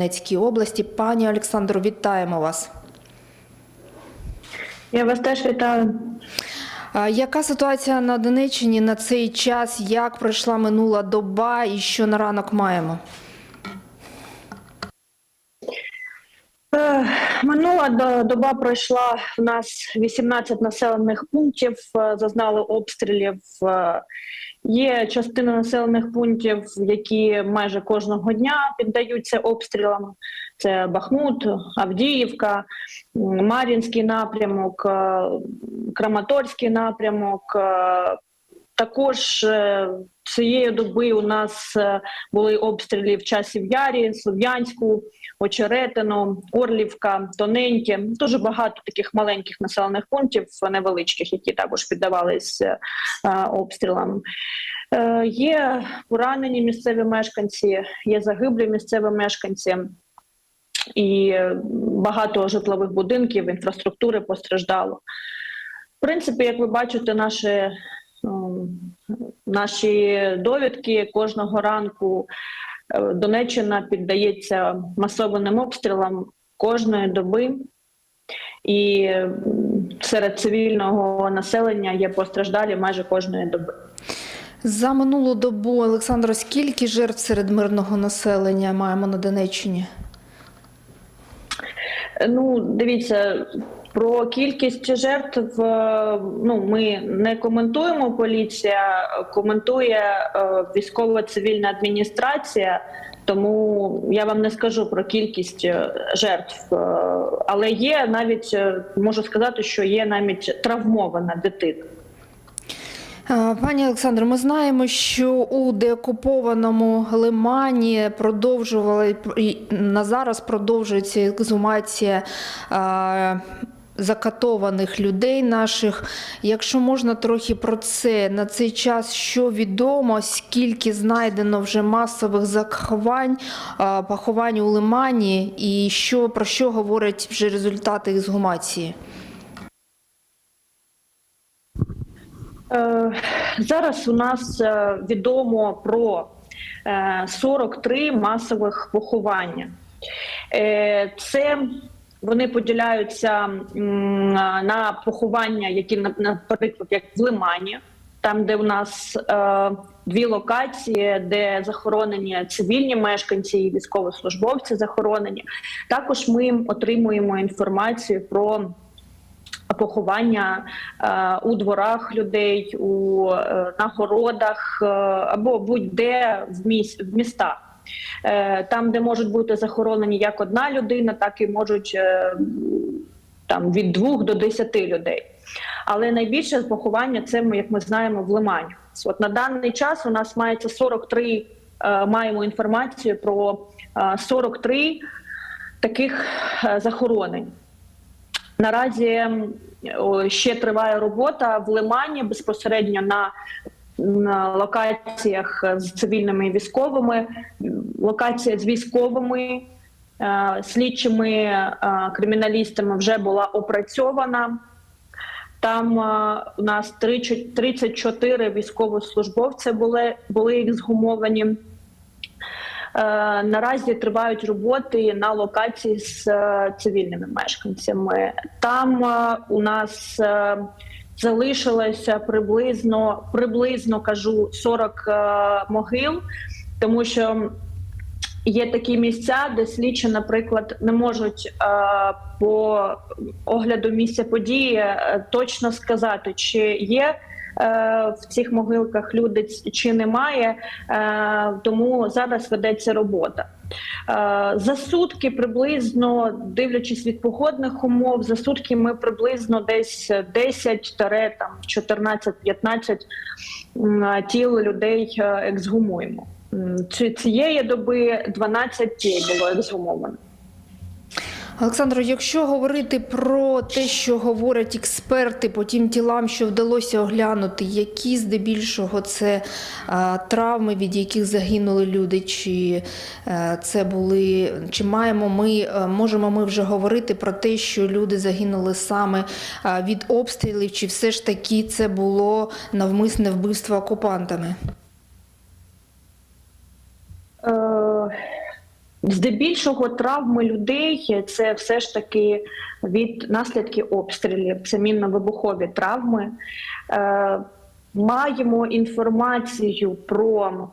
Донецькій області. Пані Олександро, вітаємо вас. Я вас теж вітаю. Яка ситуація на Донеччині на цей час? Як пройшла минула доба і що на ранок маємо? Минула доба пройшла. У нас 18 населених пунктів е, зазнали обстрілів. Е, Є частина населених пунктів, які майже кожного дня піддаються обстрілам. Це Бахмут, Авдіївка, Мар'їнський напрямок, е, Краматорський напрямок. Також цієї доби у нас були обстріли в часів Ярі, Слов'янську, Очеретино, Орлівка, Тоненьке. Дуже багато таких маленьких населених пунктів, невеличких, які також піддавались е, обстрілам. Е, Є поранені місцеві мешканці, є загиблі місцеві мешканці. І багато житлових будинків, інфраструктури постраждало. В принципі, як ви бачите, наші, наші довідки кожного ранку Донеччина піддається масованим обстрілам кожної доби, і серед цивільного населення є постраждалі майже кожної доби. За минулу добу, Олександро, скільки жертв серед мирного населення маємо на Донеччині? Ну, дивіться, про кількість жертв е, ну, ми не коментуємо. Поліція коментує е, військово-цивільна адміністрація. Тому я вам не скажу про кількість е, жертв, але є навіть можу сказати, що є навіть травмована дитина. Пані Олександро, ми знаємо, що у деокупованому Лимані продовжували на зараз продовжується ексгумація а, закатованих людей наших. Якщо можна трохи про це на цей час, що відомо, скільки знайдено вже масових заховань, поховань у Лимані, і що про що говорять вже результати ексгумації? Е, Зараз у нас е, відомо про е, 43 масових поховання. Е, Це вони поділяються на поховання, які, на- наприклад, як в Лимані, там, де у нас е, дві локації, де захоронені цивільні мешканці і військовослужбовці захоронені. Також ми отримуємо інформацію про поховання е, у дворах людей, у е, на городах е, або будь-де в, міс, в містах. Е, там, де можуть бути захоронені як одна людина, так і можуть е, там від двох до десяти людей. Але найбільше поховання це як ми знаємо, в Лимані. От на даний час у нас мається 43, е, маємо інформацію про е, 43 таких захоронень. Наразі ще триває робота в Лимані безпосередньо на, на локаціях з цивільними і військовими. Локація з військовими е, слідчими е, криміналістами вже була опрацьована. Там е, у нас 30 34 військовослужбовці були, були ексгумовані. Наразі тривають роботи на локації з цивільними мешканцями. Там у нас залишилося приблизно приблизно кажу 40 е, могил, тому що є такі місця, де слідчі, наприклад, не можуть е, по огляду місця події е, точно сказати, чи є. Е, В цих могилках люди чи немає, Е, тому зараз ведеться робота. Е, За сутки приблизно, дивлячись від погодних умов, за сутки ми приблизно десь 10 там 14-15 тіл людей ексгумуємо. Цієї доби 12 тіл було ексгумовано. Олександро, якщо говорити про те, що говорять експерти по тим тілам, що вдалося оглянути, які здебільшого це а, травми, від яких загинули люди, чи е, це були, чи маємо ми, е, можемо ми вже говорити про те, що люди загинули саме а, від обстрілів, чи все ж таки це було навмисне вбивство окупантами? Е, Здебільшого травми людей це все ж таки від наслідків обстрілів, це мінно-вибухові травми. Е, Маємо інформацію про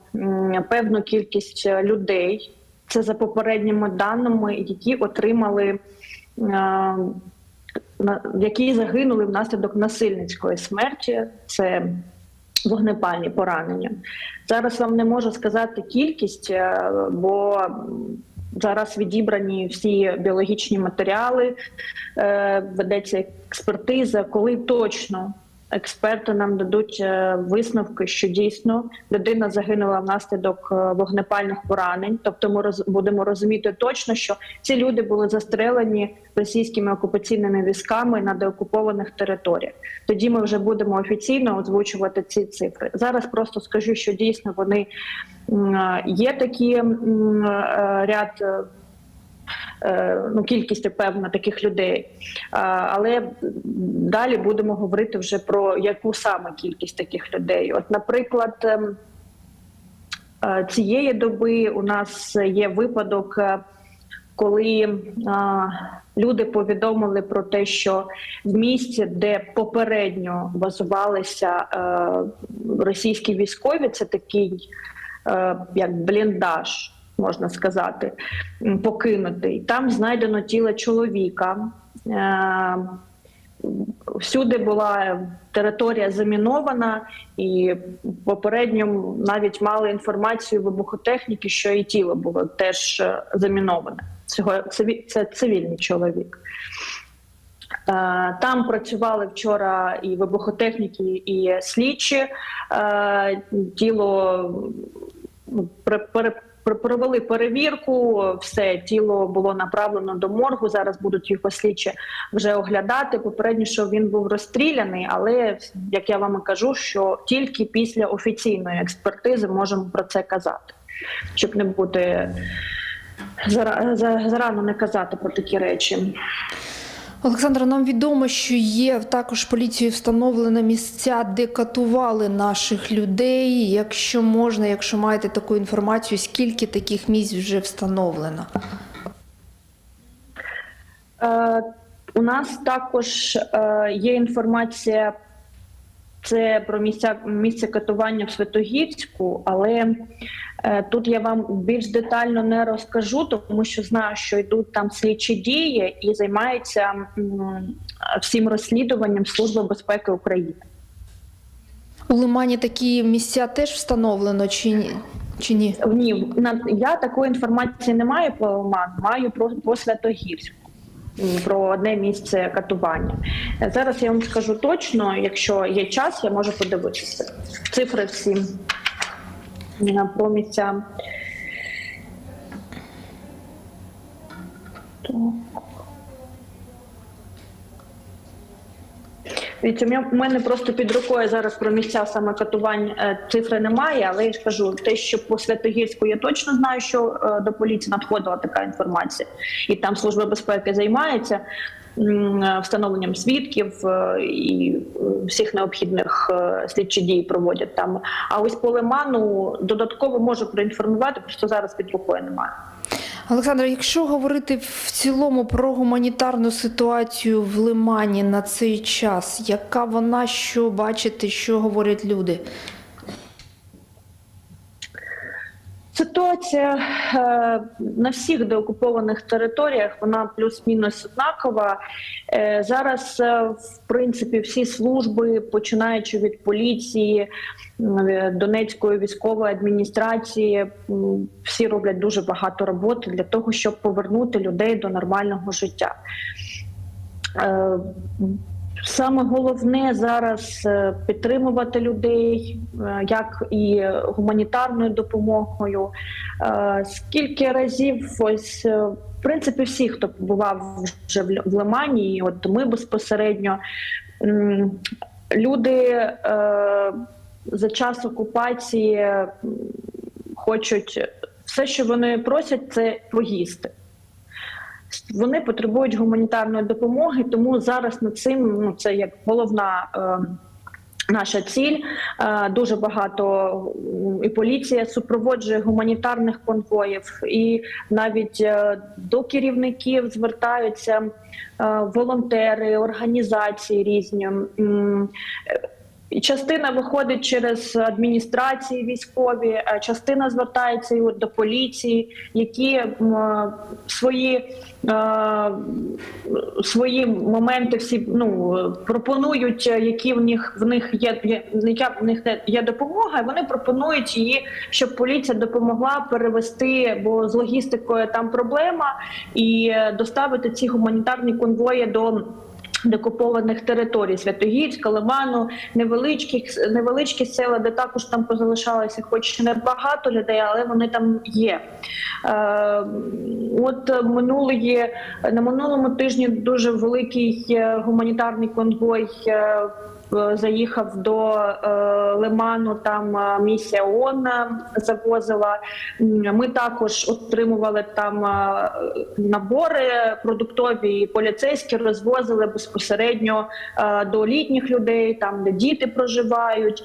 певну кількість людей. Це за попередніми даними, які отримали, е, які загинули внаслідок насильницької смерті. Це вогнепальні поранення. Зараз вам не можу сказати кількість, е, бо зараз відібрані всі біологічні матеріали, е, ведеться експертиза, коли точно. Експерти нам дадуть е, висновки, що дійсно людина загинула внаслідок е, вогнепальних поранень. Тобто, ми роз, будемо розуміти точно, що ці люди були застрелені російськими окупаційними військами на деокупованих територіях. Тоді ми вже будемо офіційно озвучувати ці цифри. Зараз просто скажу, що дійсно вони е, є такі ряд. Е, Ну, кількість певна таких людей, але далі будемо говорити вже про яку саме кількість таких людей. От, наприклад, ем, е, цієї доби у нас є випадок, е, коли люди повідомили про те, що в місті, де попередньо базувалися російські військові, це такий як бліндаж, можна сказати, м, покинутий. Там знайдено тіло чоловіка. Е, Всюди була територія замінована, і попередньо навіть мали інформацію вибухотехніки, що і тіло було теж е, заміноване. Це, цивільний чоловік. Е, Там працювали вчора і вибухотехніки, і слідчі. Тіло провели перевірку, все тіло було направлено до моргу. Зараз будуть його слідчі вже оглядати. Попередньо, що він був розстріляний, але як я вам і кажу, що тільки після офіційної експертизи можемо про це казати, щоб не бути зара- за- зарано не казати про такі речі. Олександра, нам відомо, що є також поліцією встановлено місця, де катували наших людей. Якщо можна, якщо маєте таку інформацію, скільки таких місць вже встановлено? Е, у нас також е, є інформація це про місця місце катування в Святогірську, але тут я вам більш детально не розкажу, тому що знаю, що йдуть там слідчі дії і займається всім розслідуванням Служба безпеки України. У Лимані такі місця теж встановлено чи ні? Чи ні? Ні, я такої інформації не маю по Лиману, маю про по Святогірську. Про одне місце катування. Е, Зараз я вам скажу точно, якщо є час, я можу подивитися. Цифри всі е, про місця. У мене- просто під рукою зараз про місця саме катувань е, цифри немає, але я ж кажу, те, що по Святогірську я точно знаю, що е, до поліції надходила така інформація, і там служба безпеки займається встановленням свідків е, і е, всіх необхідних е, слідчі дій проводять там. А ось по лиману додатково можу проінформувати, просто зараз під рукою немає. Олександра, якщо говорити в цілому про гуманітарну ситуацію в Лимані на цей час, яка вона, що бачите, що говорять люди? Ситуація е, на всіх деокупованих територіях вона плюс-мінус однакова. Е, зараз, е, в принципі, всі служби, починаючи від поліції, Донецької військової адміністрації, всі роблять дуже багато роботи для того, щоб повернути людей до нормального життя. Саме головне зараз е, підтримувати людей, е, як і гуманітарною допомогою. Е, Скільки разів ось в принципі всі, хто побував вже в Лимані, і от ми безпосередньо люди за час окупації хочуть все, що вони просять, це поїсти. Вони потребують гуманітарної допомоги, тому зараз над цим ну це як головна е, Наша ціль Е, дуже багато і поліція супроводжує гуманітарних конвоїв, і навіть е, до керівників звертаються е, волонтери, організації різні. Частина виходить через адміністрації військові, частина звертається до поліції, які свої, свої моменти всі ну пропонують, е, які в них в них є, яка в них є допомога. і Вони пропонують її, щоб поліція допомогла перевести, бо з логістикою там проблема, і е, доставити ці гуманітарні конвої до. Декупованих територій Святогірська, Лиману, невеличкі, невеличкі села, де також там позалишалося, хоч не багато людей, але вони там є. Е, от минулої на минулому тижні дуже великий е, гуманітарний конвой. Е, Заїхав до е, Лиману, там е, місія ООН завозила. Ми також отримували там набори продуктові, і поліцейські розвозили безпосередньо до літніх людей, там де діти проживають.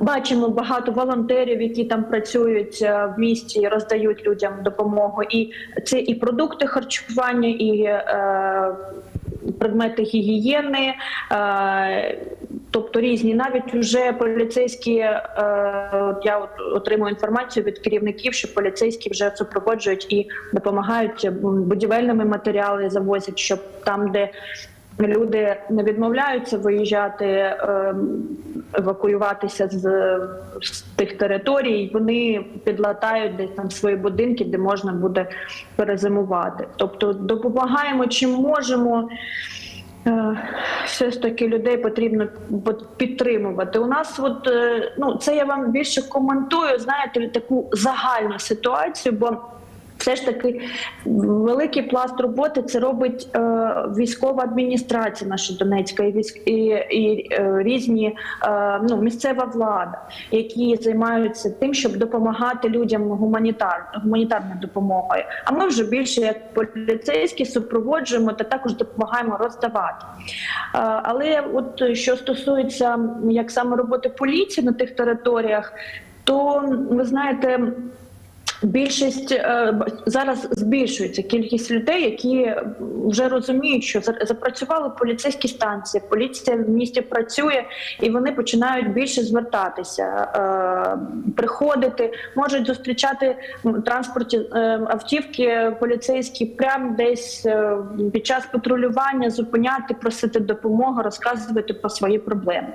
Бачимо багато волонтерів, які там працюють в місті, і роздають людям допомогу. І це і продукти харчування, і е, предмети гігієни, е, тобто різні. Навіть вже поліцейські е, я отримую інформацію від керівників, що поліцейські вже супроводжують і допомагають будівельними матеріали завозять, щоб там, де люди не відмовляються виїжджати, е, евакуюватися з, з тих територій. Вони підлатають десь там свої будинки, де можна буде перезимувати. Тобто допомагаємо чим можемо. Е, Все ж таки людей потрібно от підтримувати. У нас, от е, ну це я вам більше коментую, знаєте, таку загальну ситуацію, бо все ж таки великий пласт роботи це робить е, військова адміністрація наша Донецька і військ і, і е, різні е, ну місцева влада, які займаються тим, щоб допомагати людям гуманітар, гуманітарною допомогою. А ми вже більше як поліцейські супроводжуємо та також допомагаємо роздавати. Е, але от що стосується як саме роботи поліції на тих територіях, то ви знаєте. Більшість е, зараз збільшується кількість людей, які вже розуміють, що за- запрацювали поліцейські станції, поліція в місті працює, і вони починають більше звертатися, е, приходити, можуть зустрічати транспорті е, автівки поліцейські прямо десь під час патрулювання, зупиняти, просити допомоги, розказувати про свої проблеми.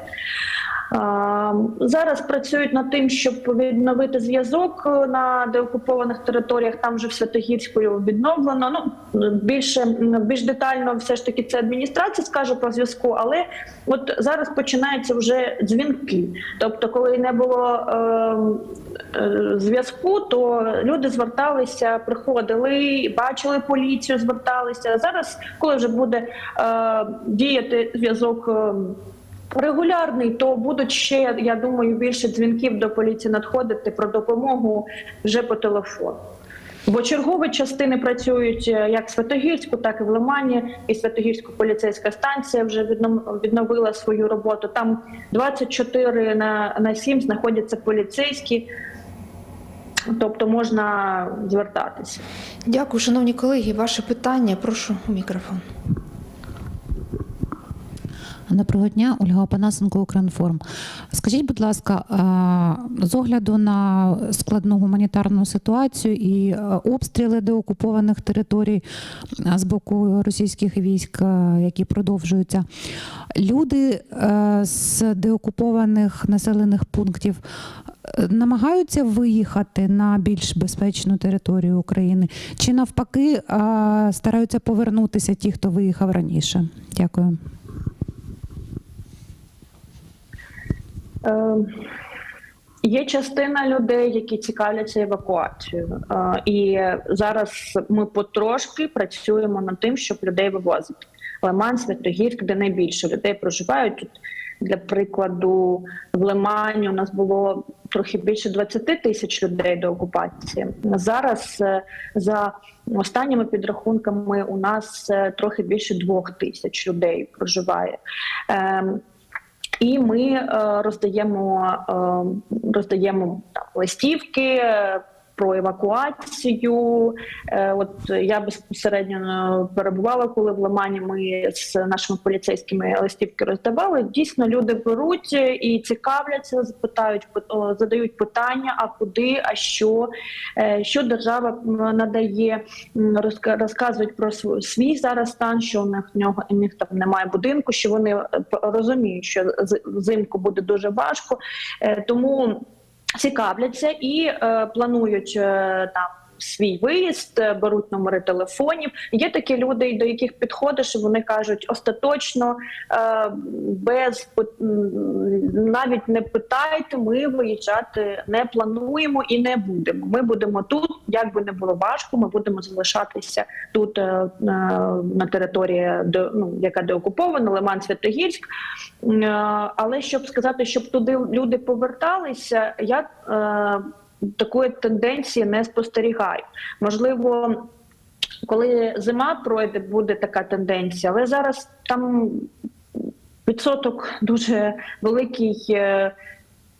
Зараз працюють над тим, щоб відновити зв'язок е, на деокупованих територіях. Там вже в Святогірську відновлено. Ну більше більш детально, все ж таки, це адміністрація скаже про зв'язку. Але от зараз починаються вже дзвінки. Тобто, коли не було е, е, зв'язку, то люди зверталися, приходили, бачили поліцію, зверталися. Зараз, коли вже буде е, діяти зв'язок. е, Регулярний, то будуть ще, я думаю, більше дзвінків до поліції надходити про допомогу вже по телефону. Бо чергові частини працюють е, як в Святогірську, так і в Лимані. І Святогірська поліцейська станція вже відновила свою роботу. Там 24 на, на 7 знаходяться поліцейські, тобто можна звертатися. Дякую, шановні колеги. Ваше питання. Прошу мікрофон. Доброго дня, Ольга Опанасенко, Укрінформ. Скажіть, будь ласка, з огляду на складну гуманітарну ситуацію і е, обстріли деокупованих територій з боку російських військ, е, які продовжуються, люди е, з деокупованих населених пунктів намагаються виїхати на більш безпечну територію України, чи навпаки стараються повернутися ті, хто виїхав раніше? Дякую. Є частина людей, які цікавляться евакуацією, Е, і зараз ми потрошки працюємо над тим, щоб людей вивозити. Лиман, Святогірськ, де найбільше людей проживають. Тут, для прикладу, в Лимані у нас було трохи більше 20 тисяч людей до окупації. Зараз е, за останніми підрахунками у нас е, трохи більше двох тисяч людей проживає. І ми е, роздаємо, е, роздаємо там, листівки про евакуацію. Е, От я безпосередньо перебувала, коли в Лимані ми з нашими поліцейськими листівки роздавали. Дійсно, люди беруть і цікавляться, запитають, задають питання: а куди, а що, Е, що держава надає, розказують про св- свій зараз стан, що у них в нього у них там немає будинку, що вони е, розуміють, що взимку буде дуже важко, Е, тому цікавляться і е, планують е, там. Свій виїзд е, беруть номери телефонів. Є такі люди, до яких підходиш, і вони кажуть остаточно, е, без навіть не питайте. Ми виїжджати не плануємо і не будемо. Ми будемо тут, як би не було важко. Ми будемо залишатися тут е, на території, ну яка деокупована, Лиман Святогірськ. Але щоб сказати, щоб туди люди поверталися, я такої тенденції не спостерігаю. Можливо, коли зима пройде, буде така тенденція, але зараз там відсоток дуже великий. е,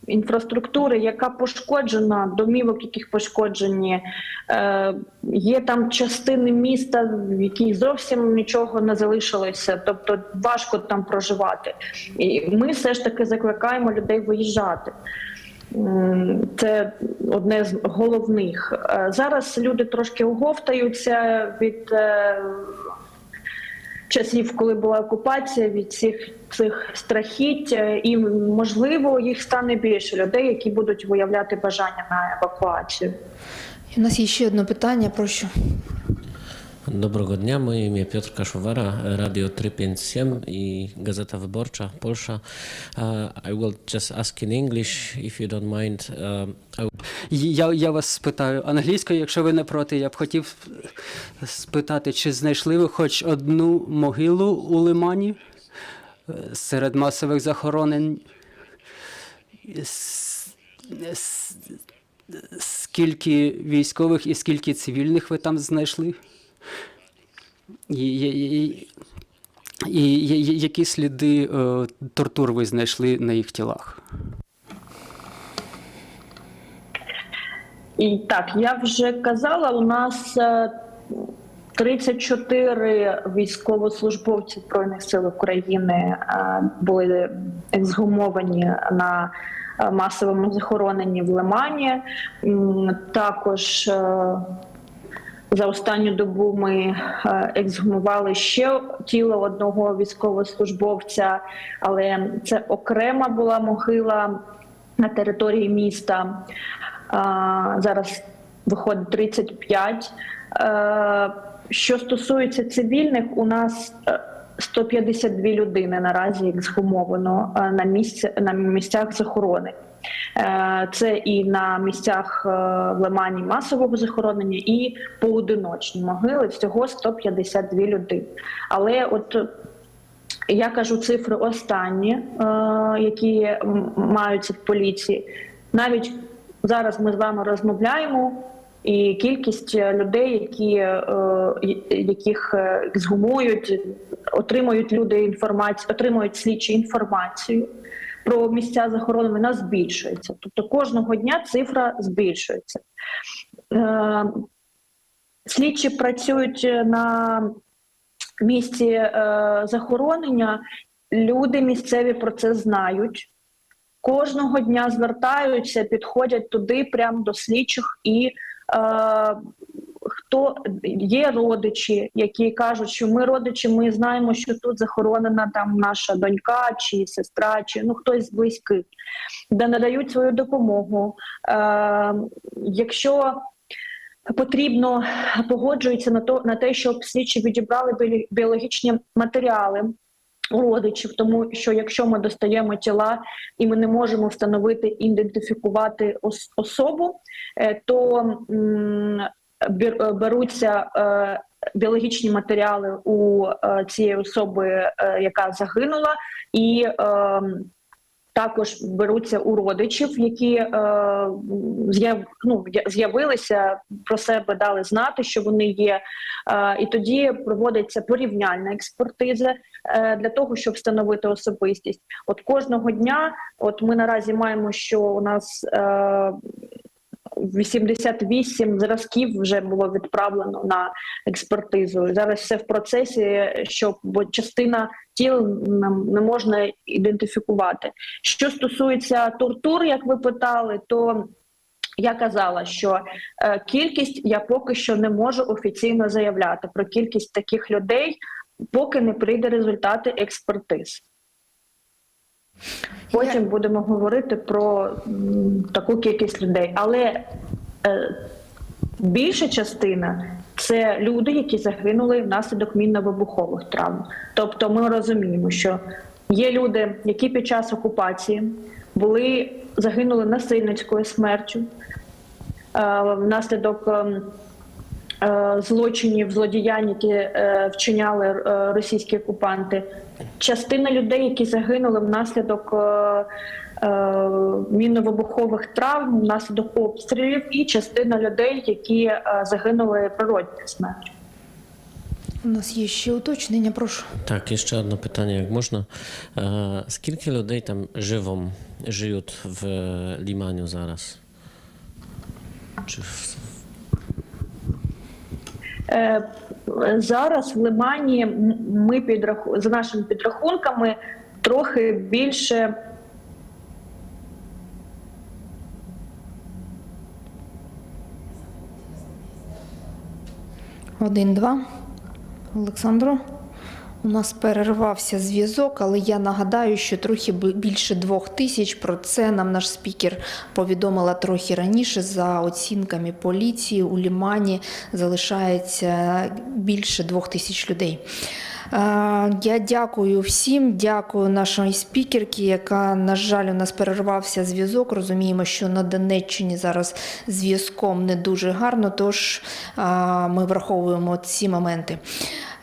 Інфраструктури, яка пошкоджена, домівок, яких пошкоджені, е, є там частини міста, в яких зовсім нічого не залишилося, тобто важко там проживати. І ми все ж таки закликаємо людей виїжджати. Це одне з головних. Е, Зараз люди трошки оговтаються від е, часів, коли була окупація, від всіх цих страхіть, е, і можливо їх стане більше людей, які будуть виявляти бажання на евакуацію. У нас є ще одне питання. Прошу. Dobrego dnia, moje imię Piotr Kaszowara, Radio 357 i Gazeta Wyborcza Polsza. Uh, I will just ask in English, if you don't mind. I Я, я вас спитаю англійською, якщо ви не проти, я б хотів спитати, чи знайшли ви хоч одну могилу у Лимані е, серед масових захоронень? Скільки військових і скільки цивільних ви там знайшли? І, і, і, і, які сліди е, тортур ви знайшли на їх тілах? І так, я вже казала, у нас е, 34 військовослужбовці Збройних сил України е, були ексгумовані на е, масовому захороненні в Лимані. Також е, за останню добу ми е, ексгумували ще тіло одного військовослужбовця, але це окрема була могила на території міста. Зараз виходить 35. Е, Що стосується цивільних, у нас е, 152 людини наразі ексгумовано е, на місцях захоронень. Е, Це і на місцях е, в Лимані масового захоронення, і поодиночні могили. Всього 152 людини. Але от я кажу цифри останні, е, які маються в поліції. Навіть зараз ми з вами розмовляємо, і кількість людей, які, яких ексгумують, отримують люди інформацію, отримують слідчі інформацію про місця захорони, вона збільшується. Тобто кожного дня цифра збільшується. Е, Слідчі працюють на місці е, захоронення. Люди місцеві про це знають. Кожного дня звертаються, підходять туди, прямо до слідчих, і е, хто є родичі, які кажуть, що ми родичі, ми знаємо, що тут захоронена там наша донька чи сестра, чи ну хтось з близьких, де надають свою допомогу. Е, якщо потрібно погоджуються на то на те, щоб слідчі відібрали біологічні матеріали родичів, тому що якщо ми достаємо тіла і ми не можемо встановити ідентифікувати ос- особу, е, то м, беруться е, біологічні матеріали у е, цієї особи, е, яка загинула, і е, також беруться у родичів, які е, ну, з'явилися про себе, дали знати, що вони є Е, І тоді проводиться порівняльна експертиза е, для того, щоб встановити особистість. От кожного дня, от ми наразі маємо, що у нас е, 88 зразків вже було відправлено на експертизу. Зараз все в процесі, щоб бо частина тіл не можна ідентифікувати. Що стосується тортур, як ви питали, то я казала, що е, кількість я поки що не можу офіційно заявляти про кількість таких людей, поки не прийде результати експертиз. Потім будемо говорити про таку кількість людей. Але е, більша частина це люди, які загинули внаслідок мінно-вибухових травм. Тобто ми розуміємо, що є люди, які під час окупації були загинули насильницькою смертю е, внаслідок. ем, е, Злочинів, злодіянь, які е, вчиняли е, російські окупанти, частина людей, які загинули внаслідок е, е, мінно-вибухових травм, внаслідок обстрілів, і частина людей, які е, загинули природньою смертю. У нас є ще уточнення, прошу. Tak, jeszcze jedno pytanie, jak można. E, Skilki ludzi tam żywą, żyją w Limaniu zaraz? Czy w, Е, Зараз в Лимані ми підраху... за нашими підрахунками трохи більше Один-два. Олександро. У нас перервався зв'язок, але я нагадаю, що трохи більше двох тисяч. Про це нам наш спікер повідомила трохи раніше. За оцінками поліції у Лімані залишається більше двох тисяч людей. Е, Я дякую всім, дякую нашій спікерці, яка, на жаль, у нас перервався зв'язок. Розуміємо, що на Донеччині зараз зв'язком не дуже гарно, тож е, ми враховуємо ці моменти.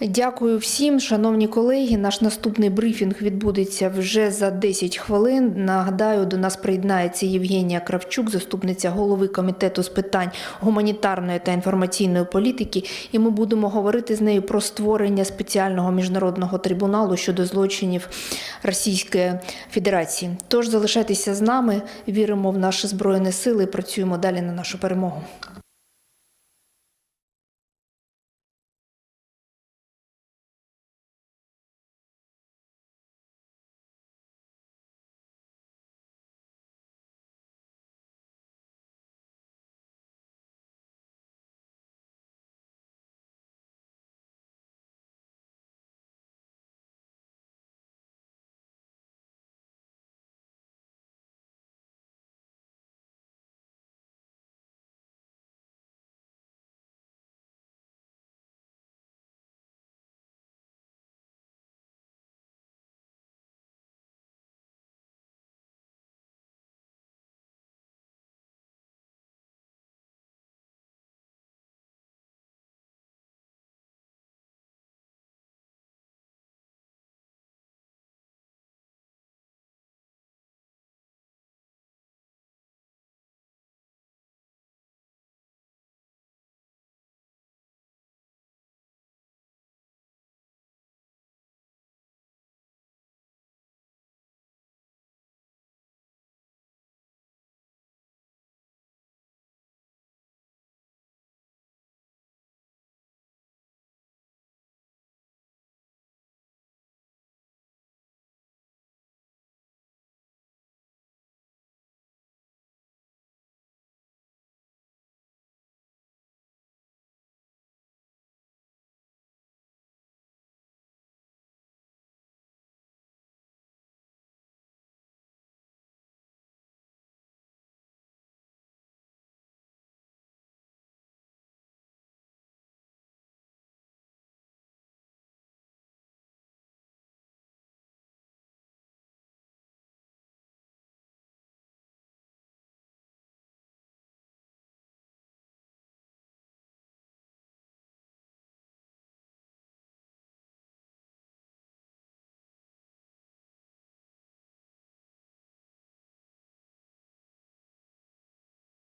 Дякую всім, шановні колеги. Наш наступний брифінг відбудеться вже за 10 хвилин. Нагадаю, до нас приєднається Євгенія Кравчук, заступниця голови комітету з питань гуманітарної та інформаційної політики. І ми будемо говорити з нею про створення спеціального міжнародного трибуналу щодо злочинів Російської Федерації. Тож залишайтеся з нами, віримо в наші збройні сили працюємо далі на нашу перемогу.